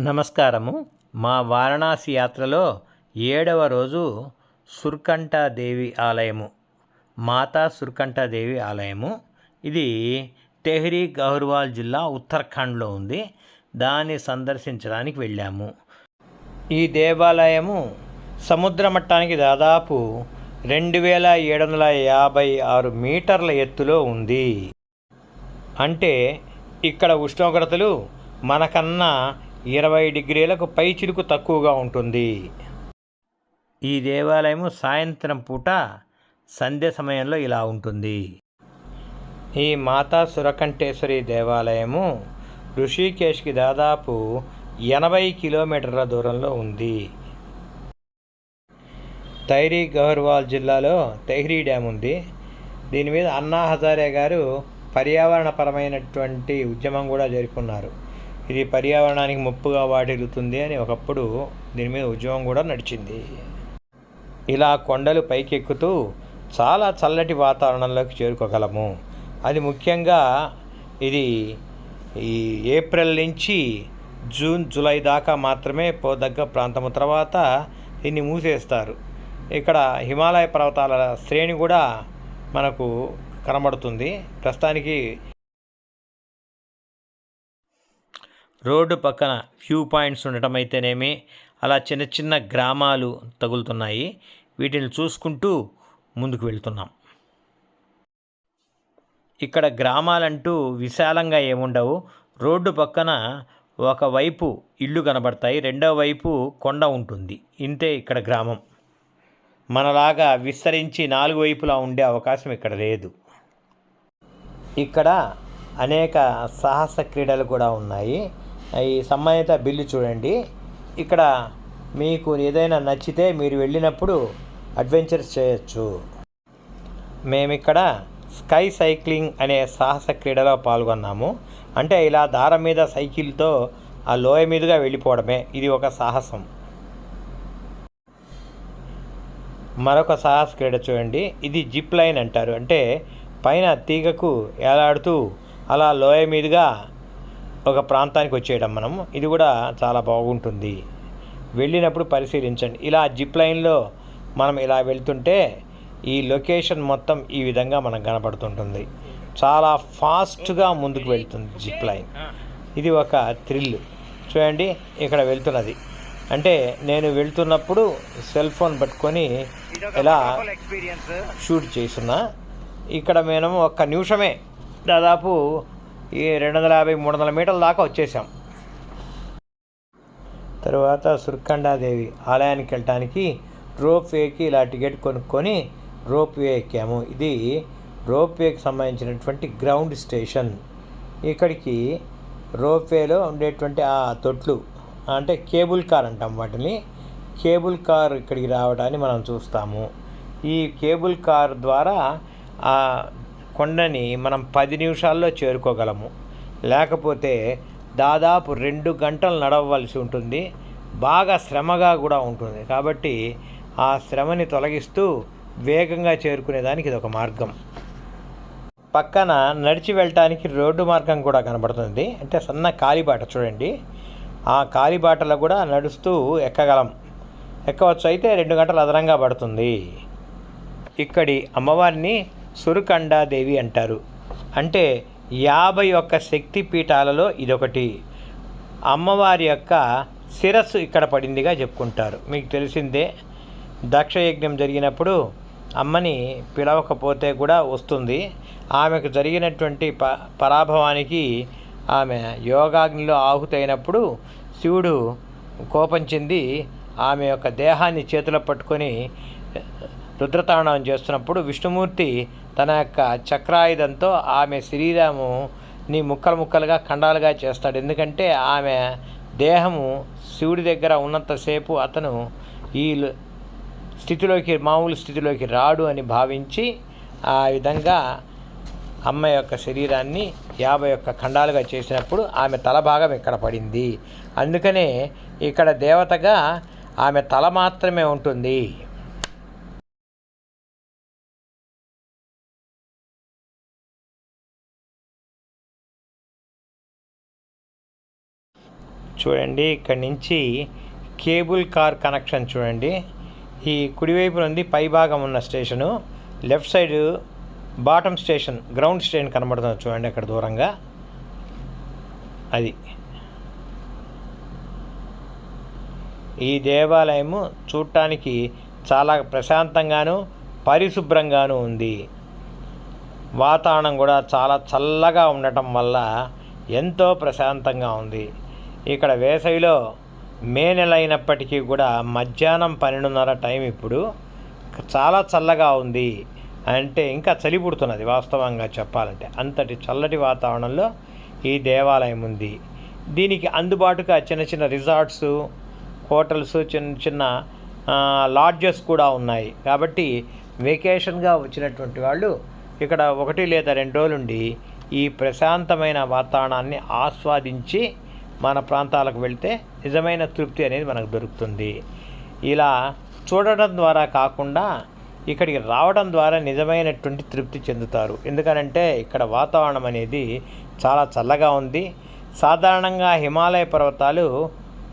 నమస్కారము. మా వారణాసి యాత్రలో ఏడవ రోజు సుర్కంఠాదేవి ఆలయము. మాతా సుర్కంఠాదేవి ఆలయము. ఇది తెహ్రీ గహర్వాల్ జిల్లా ఉత్తరాఖండ్లో ఉంది. దాన్ని సందర్శించడానికి వెళ్ళాము. ఈ దేవాలయము సముద్ర మట్టానికి దాదాపు రెండు వేల ఏడు వందల యాభై ఆరు మీటర్ల ఎత్తులో ఉంది. అంటే ఇక్కడ ఉష్ణోగ్రతలు మనకన్నా ఇరవై డిగ్రీలకు పై చిలుకు తక్కువగా ఉంటుంది. ఈ దేవాలయము సాయంత్రం పూట సంధ్య సమయంలో ఇలా ఉంటుంది. ఈ మాతా సురకంఠేశ్వరి దేవాలయము ఋషికేశ్కి దాదాపు ఎనభై కిలోమీటర్ల దూరంలో ఉంది. తైరీ గహర్వాల్ జిల్లాలో తెహ్రీ డ్యామ్ ఉంది. దీని మీద అన్నా హజారే గారు పర్యావరణపరమైనటువంటి ఉద్యమం కూడా జరుపుకున్నారు. ఇది పర్యావరణానికి ముప్పుగా వాటిల్లుతుంది అని ఒకప్పుడు దీని మీద ఉద్యమం కూడా నడిచింది. ఇలా కొండలు పైకెక్కుతూ చాలా చల్లటి వాతావరణంలోకి చేరుకోగలము. అది ముఖ్యంగా ఇది ఈ ఏప్రిల్ నుంచి జూన్ జూలై దాకా మాత్రమే పోదగ్గ ప్రాంతము. తర్వాత దీన్ని మూసేస్తారు. ఇక్కడ హిమాలయ పర్వతాల శ్రేణి కూడా మనకు కనబడుతుంది. ప్రస్తుతానికి రోడ్డు పక్కన వ్యూ పాయింట్స్ ఉండటం అయితేనేమి అలా చిన్న చిన్న గ్రామాలు తగులుతున్నాయి. వీటిని చూసుకుంటూ ముందుకు వెళ్తున్నాం. ఇక్కడ గ్రామాలంటూ విశాలంగా ఏముండవు. రోడ్డు పక్కన ఒకవైపు ఇల్లు కనబడతాయి రెండో వైపు కొండ ఉంటుంది. ఇంతే ఇక్కడ గ్రామం. మనలాగా విస్తరించి నాలుగు వైపులా ఉండే అవకాశం ఇక్కడ లేదు. ఇక్కడ అనేక సాహస క్రీడలు కూడా ఉన్నాయి. ఈ సంబంధిత బిల్లు చూడండి. ఇక్కడ మీకు ఏదైనా నచ్చితే మీరు వెళ్ళినప్పుడు అడ్వెంచర్స్ చేయొచ్చు. మేమిక్కడ స్కై సైక్లింగ్ అనే సాహస క్రీడలో పాల్గొన్నాము. అంటే ఇలా దారం మీద సైకిల్తో ఆ లోయ మీదుగా వెళ్ళిపోవడమే. ఇది ఒక సాహసం. మరొక సాహస క్రీడ చూడండి. ఇది జిప్ లైన్ అంటారు. అంటే పైన తీగకు ఏలాడుతూ అలా లోయ మీదుగా ఒక ప్రాంతానికి వచ్చేయడం మనం. ఇది కూడా చాలా బాగుంటుంది. వెళ్ళినప్పుడు పరిశీలించండి. ఇలా జిప్ లైన్లో మనం ఇలా వెళ్తుంటే ఈ లొకేషన్ మొత్తం ఈ విధంగా మనకు కనపడుతుంటుంది. చాలా ఫాస్ట్గా ముందుకు వెళ్తుంది జిప్ లైన్. ఇది ఒక థ్రిల్. చూడండి ఇక్కడ వెళ్తున్నది. అంటే నేను వెళ్తున్నప్పుడు సెల్ ఫోన్ పట్టుకొని ఇలా షూట్ చేస్తున్నా. ఇక్కడ మేము ఒక్క నిమిషమే దాదాపు ఈ రెండు వందల యాభై మూడు వందల మీటర్ల దాకా వచ్చేసాం. తర్వాత సుర్కండాదేవి ఆలయానికి వెళ్ళటానికి రోప్ వేకి ఇలా టికెట్ కొనుక్కొని రోప్ వే ఎక్కాము. ఇది రోప్ వేకి సంబంధించినటువంటి గ్రౌండ్ స్టేషన్. ఇక్కడికి రోప్ వేలో ఉండేటువంటి ఆ తొట్లు అంటే కేబుల్ కార్ అంటాం వాటిని. కేబుల్ కార్ ఇక్కడికి రావడాన్ని మనం చూస్తాము. ఈ కేబుల్ కార్ ద్వారా ఆ కొండని మనం పది నిమిషాల్లో చేరుకోగలము. లేకపోతే దాదాపు రెండు గంటలు నడవవలసి ఉంటుంది. బాగా శ్రమగా కూడా ఉంటుంది. కాబట్టి ఆ శ్రమని తొలగిస్తూ వేగంగా చేరుకునేదానికి ఇది ఒక మార్గం. పక్కన నడిచి వెళ్ళటానికి రోడ్డు మార్గం కూడా కనబడుతుంది. అంటే సన్న కాలిబాట చూడండి. ఆ కాలిబాటలో కూడా నడుస్తూ ఎక్కగలం. ఎక్కవచ్చు అయితే రెండు గంటలు అదనంగా పడుతుంది. ఇక్కడి అమ్మవారిని సురకండాదేవి అంటారు. అంటే యాభై ఒక్క శక్తి పీఠాలలో ఇదొకటి. అమ్మవారి యొక్క శిరస్సు ఇక్కడ పడిందిగా చెప్పుకుంటారు. మీకు తెలిసిందే దక్షయజ్ఞం జరిగినప్పుడు అమ్మని పిలవకపోతే కూడా వస్తుంది. ఆమెకు జరిగినటువంటి ప పరాభవానికి ఆమె యోగాగ్నిలో ఆహుతైనప్పుడు శివుడు కోపం చెంది ఆమె యొక్క దేహాన్ని చేతిలో పట్టుకొని రుద్రతాండవం చేస్తున్నప్పుడు విష్ణుమూర్తి తన యొక్క చక్రాయుధంతో ఆమె శరీరముని ముక్కలు ముక్కలుగా ఖండాలుగా చేస్తాడు. ఎందుకంటే ఆమె దేహము శివుడి దగ్గర ఉన్నంతసేపు అతను ఈ స్థితిలోకి మామూలు స్థితిలోకి రాడు అని భావించి ఆ విధంగా అమ్మ యొక్క శరీరాన్ని యాభై ఒక్క ఖండాలుగా చేసినప్పుడు ఆమె తల భాగం ఇక్కడ పడింది. అందుకనే ఇక్కడ దేవతగా ఆమె తల మాత్రమే ఉంటుంది. చూడండి ఇక్కడి నుంచి కేబుల్ కార్ కనెక్షన్ చూడండి. ఈ కుడివైపున ఉంది పై భాగం ఉన్న station. Left side bottom station ground station కనబడుతుంది చూడండి అక్కడ దూరంగా. అది. ఈ దేవాలయము చూడటానికి చాలా ప్రశాంతంగాను పరిశుభ్రంగాను ఉంది. వాతావరణం కూడా చాలా చల్లగా ఉండటం వల్ల ఎంతో ప్రశాంతంగా ఉంది. ఇక్కడ వేసవిలో మే నెల అయినప్పటికీ కూడా మధ్యాహ్నం పన్నెండున్నర టైం ఇప్పుడు చాలా చల్లగా ఉంది అంటే ఇంకా చలి పుడుతున్నది వాస్తవంగా చెప్పాలంటే. అంతటి చల్లటి వాతావరణంలో ఈ దేవాలయం ఉంది. దీనికి అందుబాటుగా చిన్న చిన్న రిసార్ట్స్ హోటల్స్ చిన్న చిన్న లాడ్జెస్ కూడా ఉన్నాయి. కాబట్టి వెకేషన్గా వచ్చినటువంటి వాళ్ళు ఇక్కడ ఒకటి లేదా రెండు రోజులుండి ఈ ప్రశాంతమైన వాతావరణాన్ని ఆస్వాదించి మన ప్రాంతాలకు వెళ్తే నిజమైన తృప్తి అనేది మనకు దొరుకుతుంది. ఇలా చూడటం ద్వారా కాకుండా ఇక్కడికి రావడం ద్వారా నిజమైనటువంటి తృప్తి చెందుతారు. ఎందుకనంటే ఇక్కడ వాతావరణం అనేది చాలా చల్లగా ఉంది. సాధారణంగా హిమాలయ పర్వతాలు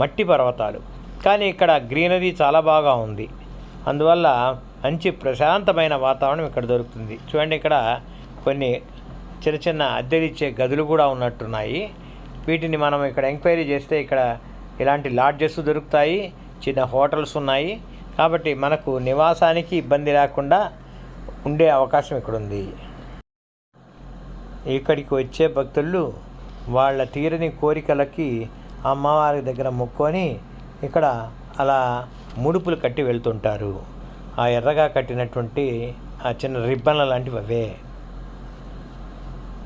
మట్టి పర్వతాలు. కానీ ఇక్కడ గ్రీనరీ చాలా బాగా ఉంది. అందువల్ల మంచి ప్రశాంతమైన వాతావరణం ఇక్కడ దొరుకుతుంది. చూడండి ఇక్కడ కొన్ని చిన్న చిన్న అద్దెలిచ్చే గదులు కూడా ఉన్నట్టున్నాయి. వీటిని మనం ఇక్కడ ఎంక్వైరీ చేస్తే ఇక్కడ ఇలాంటి లాడ్జెస్ దొరుకుతాయి చిన్న హోటల్స్ ఉన్నాయి. కాబట్టి మనకు నివాసానికి ఇబ్బంది లేకుండా ఉండే అవకాశం ఇక్కడ ఉంది ఇక్కడికి వచ్చే భక్తులు వాళ్ళ తీరని కోరికలకి అమ్మవారి దగ్గర మొక్కొని ఇక్కడ అలా ముడుపులు కట్టి వెళ్తుంటారు. ఆ ఎర్రగా కట్టినటువంటి ఆ చిన్న రిబ్బన్ల లాంటివి అవే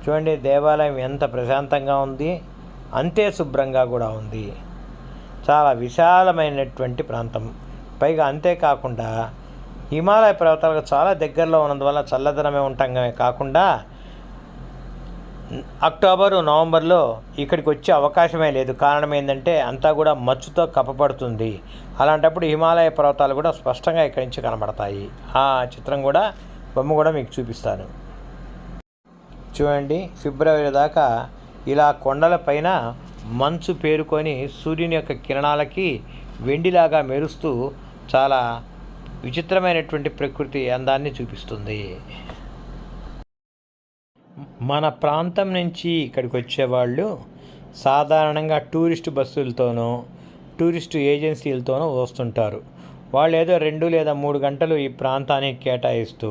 చూడండి దేవాలయం ఎంత ప్రశాంతంగా ఉంది. అంతే శుభ్రంగా కూడా ఉంది. చాలా విశాలమైనటువంటి ప్రాంతం. పైగా అంతేకాకుండా హిమాలయ పర్వతాలకు చాలా దగ్గరలో ఉన్నందువల్ల చల్లదనమే ఉంటామే కాకుండా అక్టోబరు నవంబర్లో ఇక్కడికి వచ్చే అవకాశమే లేదు. కారణం ఏంటంటే అంతా కూడా మచ్చుతో కప్పబడుతుంది. అలాంటప్పుడు హిమాలయ పర్వతాలు కూడా స్పష్టంగా ఇక్కడి నుంచి కనబడతాయి. ఆ చిత్రం కూడా బొమ్మ కూడా మీకు చూపిస్తాను. చూడండి ఫిబ్రవరి దాకా ఇలా కొండల పైన మంచు పేరుకొని సూర్యుని యొక్క కిరణాలకి వెండిలాగా మెరుస్తూ చాలా విచిత్రమైనటువంటి ప్రకృతి అందాన్ని చూపిస్తుంది. మన ప్రాంతం నుంచి ఇక్కడికి వచ్చేవాళ్ళు సాధారణంగా టూరిస్ట్ బస్సులతోనో టూరిస్ట్ ఏజెన్సీలతోనో వస్తుంటారు. వాళ్ళు ఏదో రెండు లేదా మూడు గంటలు ఈ ప్రాంతానికి కేటాయిస్తూ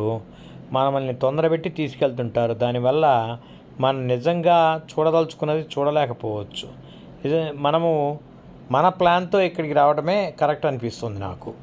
మనల్ని తొందరపెట్టి తీసుకెళ్తుంటారు. దానివల్ల మనం నిజంగా చూడదలుచుకున్నది చూడలేకపోవచ్చు. ఇది మనము మన ప్లాన్తో ఇక్కడికి రావడమే కరెక్ట్ అనిపిస్తుంది నాకు.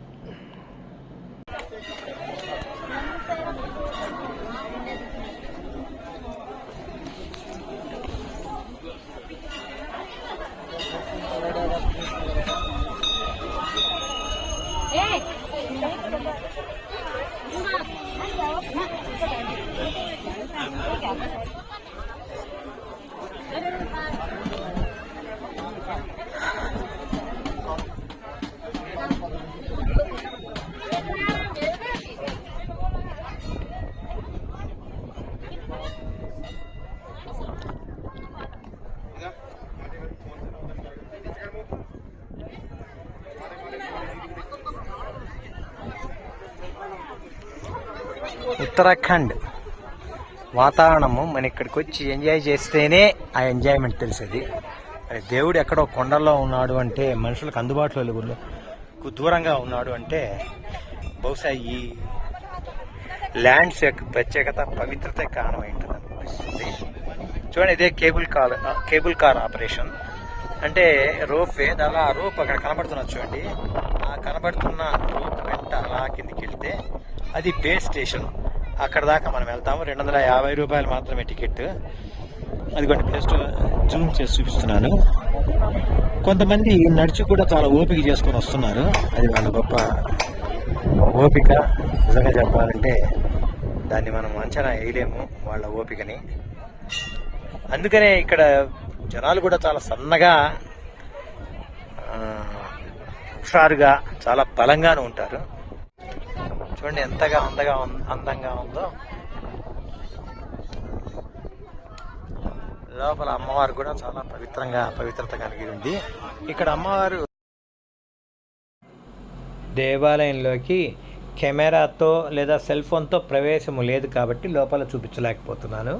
ఉత్తరాఖండ్. వాతావరణము మన ఇక్కడికి వచ్చి ఎంజాయ్ చేస్తేనే ఆ ఎంజాయ్మెంట్ తెలిసేది. మరి దేవుడు ఎక్కడో కొండల్లో ఉన్నాడు అంటే మనుషులకు అందుబాటులో లేవు. దూరంగా ఉన్నాడు అంటే బహుశా ఈ ల్యాండ్స్ యొక్క ప్రత్యేకత పవిత్రత కారణమైంటుంది. అనిపిస్తుంది చూడండి ఇదే cable car cable car operation అంటే రోప్ వే అలా ఆ రోప్ అక్కడ కనబడుతున్నది చూడండి. ఆ కనబడుతున్న రోప్ వెంట అలా కిందికి వెళ్తే అది బేస్ స్టేషన్ అక్కడ దాకా మనం వెళ్తాము. రెండు వందల యాభై రూపాయలు మాత్రమే టికెట్. అది కొన్ని బెస్ట్ జూమ్ చేసి చూపిస్తున్నాను. కొంతమంది నడిచి కూడా చాలా ఓపిక చేసుకొని వస్తున్నారు. అది వాళ్ళ గొప్ప ఓపిక. నిజంగా చెప్పాలంటే దాన్ని మనం అంచనా వేయలేము వాళ్ళ ఓపికని. అందుకనే ఇక్కడ జనాలు కూడా చాలా సన్నగా హుషారుగా చాలా బలంగానే ఉంటారు. చూడండి ఎంతగా అందగా అందంగా ఉందో. లోపల అమ్మవారు కూడా చాలా పవిత్రంగా పవిత్రత కలిగి ఉంది. ఇక్కడ అమ్మవారు దేవాలయంలోకి కెమెరాతో లేదా సెల్ ఫోన్తో ప్రవేశము లేదు కాబట్టి లోపల చూపించలేకపోతున్నాను.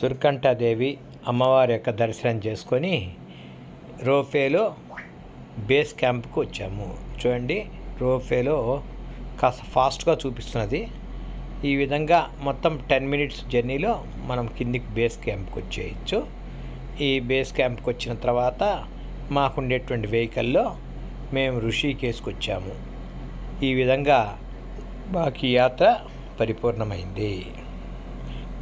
సుర్కంఠాదేవి అమ్మవారి యొక్క దర్శనం చేసుకొని రోఫేలో బేస్ క్యాంప్కి వచ్చాము. చూడండి రోఫేలో కాస్త ఫాస్ట్గా చూపిస్తున్నది. ఈ విధంగా మొత్తం టెన్ మినిట్స్ జర్నీలో మనం కిందికి బేస్ క్యాంప్కి వచ్చేయచ్చు. ఈ బేస్ క్యాంప్కి వచ్చిన తర్వాత మాకుండేటువంటి వెహికల్లో మేము ఋషికేశ్కి వచ్చాము. ఈ విధంగా మాకు యాత్ర పరిపూర్ణమైంది.